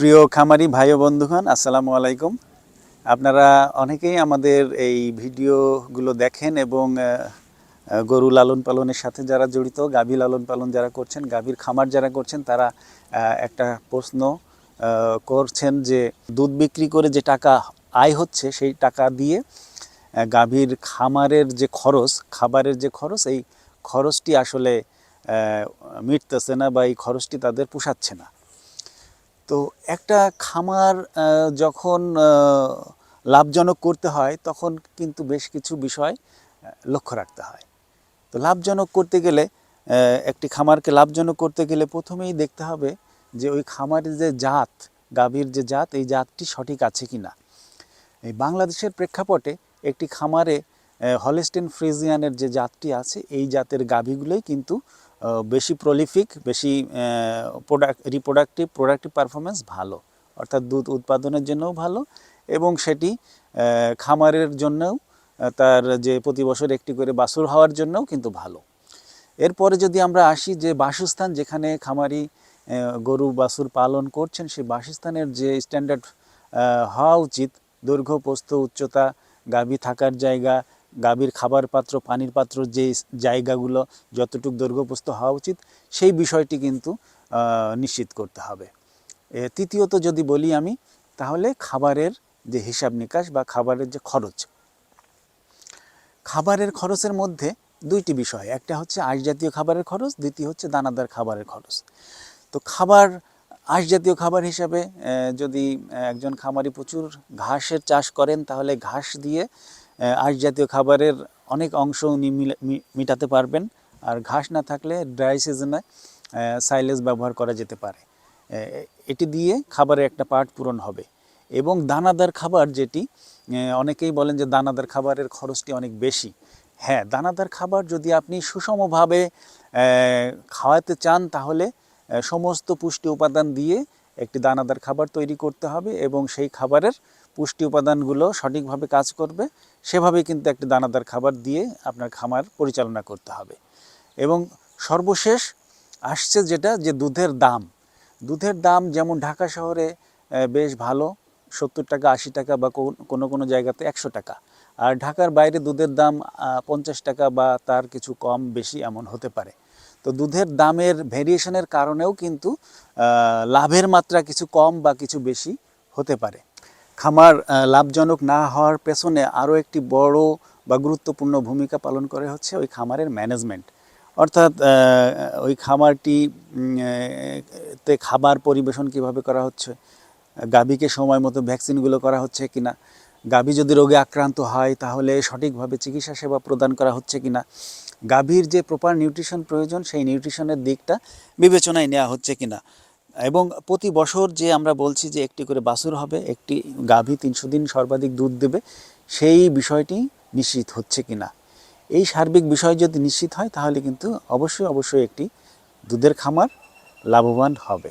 প্রিয় খামারি ভাই ও বন্ধুগণ, আসসালামু আলাইকুম। আপনারা অনেকেই আমাদের এই ভিডিওগুলো দেখেন এবং গরু লালন পালনের সাথে যারা জড়িত, গাভী লালন পালন যারা করছেন, গাভীর খামার যারা করছেন, তারা একটা প্রশ্ন করছেন যে দুধ বিক্রি করে যে টাকা আয় হচ্ছে, সেই টাকা দিয়ে গাভীর খামারের যে খরচ, খাবারের যে খরচ, এই খরচটি আসলে মিটতেছে না বা এই খরচটি তাদের পোষাচ্ছে না। তো একটা খামার যখন লাভজনক করতে হয়, তখন কিন্তু বেশ কিছু বিষয় লক্ষ্য রাখতে হয়। তো লাভজনক করতে গেলে একটি খামারকে লাভজনক করতে গেলে প্রথমেই দেখতে হবে যে ওই খামারের যে জাত, গাভীর যে জাত, এই জাতটি সঠিক আছে কি না এই বাংলাদেশের প্রেক্ষাপটে একটি খামারে হলিস্টিন ফ্রিজিয়ানের যে জাতটি আছে, এই জাতের গাভীগুলোই কিন্তু বেশি প্রলিফিক বেশি প্রোডাক্ট রিপ্রোডাক্টিভ প্রোডাক্টিভ পারফরমেন্স ভালো। অর্থাৎ দুধ উৎপাদনের জন্যও ভালো এবং সেটি খামারের জন্যও তার যে প্রতি বছর একটি করে বাছুর হওয়ার জন্যও কিন্তু ভালো। এরপরে যদি আমরা আসি যে বাসস্থান যেখানে খামারি গরু বাছুর পালন করছেন, সেই বাসস্থানের যে স্ট্যান্ডার্ড হওয়া উচিত। দৈর্ঘ্য, প্রস্থ, উচ্চতা, গাভী থাকার জায়গা গাভীর খাবার পাত্র, পানির পাত্র, যে জায়গাগুলো যতটুকু দৈর্ঘ্যপ্রস্ত হওয়া উচিত, সেই বিষয়টি কিন্তু নিশ্চিত করতে হবে। তৃতীয়ত যদি বলি আমি, তাহলে খাবারের যে হিসাব নিকাশ বা খাবারের যে খরচ, খাবারের খরচের মধ্যে দুইটি বিষয়, একটা হচ্ছে আঁশ জাতীয় খাবারের খরচ, দ্বিতীয় হচ্ছে দানাদার খাবারের খরচ। তো খাবার, আঁশ জাতীয় খাবার হিসাবে যদি একজন খামারি প্রচুর ঘাসের চাষ করেন, তাহলে ঘাস দিয়ে আঁশ জাতীয় খাবারের অনেক অংশ উনি মিটাতে পারবেন। আর ঘাস না থাকলে ড্রাই সিজনে সাইলেজ ব্যবহার করা যেতে পারে। এটি দিয়ে খাবারের একটা পার্ট পূরণ হবে। এবং দানাদার খাবার যেটি অনেকেই বলেন যে দানাদার খাবারের খরচটি অনেক বেশি। হ্যাঁ দানাদার খাবার যদি আপনি সুষমভাবে খাওয়াতে চান তাহলে সমস্ত পুষ্টি উপাদান দিয়ে একটি দানাদার খাবার তৈরি করতে হবে এবং সেই খাবারের পুষ্টি উপাদানগুলো সঠিকভাবে কাজ করবে সেভাবে কিন্তু একটি দানাদার খাবার দিয়ে আপনার খামার পরিচালনা করতে হবে। এবং সর্বশেষ আসছে যেটা যে দুধের দাম। দুধের দাম যেমন ঢাকা শহরে বেশ ভালো, সত্তর টাকা, আশি টাকা বা কোন- কোনো জায়গাতে একশো টাকা। আর ঢাকার বাইরে দুধের দাম পঞ্চাশ টাকা বা তার কিছু কম, বেশি এমন হতে পারে। তো দুধের দামের ভেরিয়েশনের কারণেও কিন্তু লাভের মাত্রা কিছু কম বা কিছু বেশি হতে পারে। খামার লাভজনক না হওয়ার পেছনে আরও একটি বড় বা গুরুত্বপূর্ণ ভূমিকা পালন করে হচ্ছে ওই খামারের ম্যানেজমেন্ট অর্থাৎ ওই খামারটি তে খাবার পরিবেশন কীভাবে করা হচ্ছে, গাভীকে সময় মতো ভ্যাকসিনগুলো করা হচ্ছে কি না গাভী যদি রোগে আক্রান্ত হয় তাহলে সঠিকভাবে চিকিৎসা সেবা প্রদান করা হচ্ছে কিনা, গাভীর যে প্রপার নিউট্রিশন প্রয়োজন সেই নিউট্রিশনের দিকটা বিবেচনায় নেওয়া হচ্ছে কিনা। এবং প্রতি বছর যে আমরা বলছি যে একটি করে বাছুর হবে, একটি গাভী তিনশো দিন সর্বাধিক দুধ দেবে, সেই বিষয়টি নিশ্চিত হচ্ছে কি না এই সার্বিক বিষয় যদি নিশ্চিত হয়, তাহলে কিন্তু অবশ্যই অবশ্যই একটি দুধের খামার লাভবান হবে।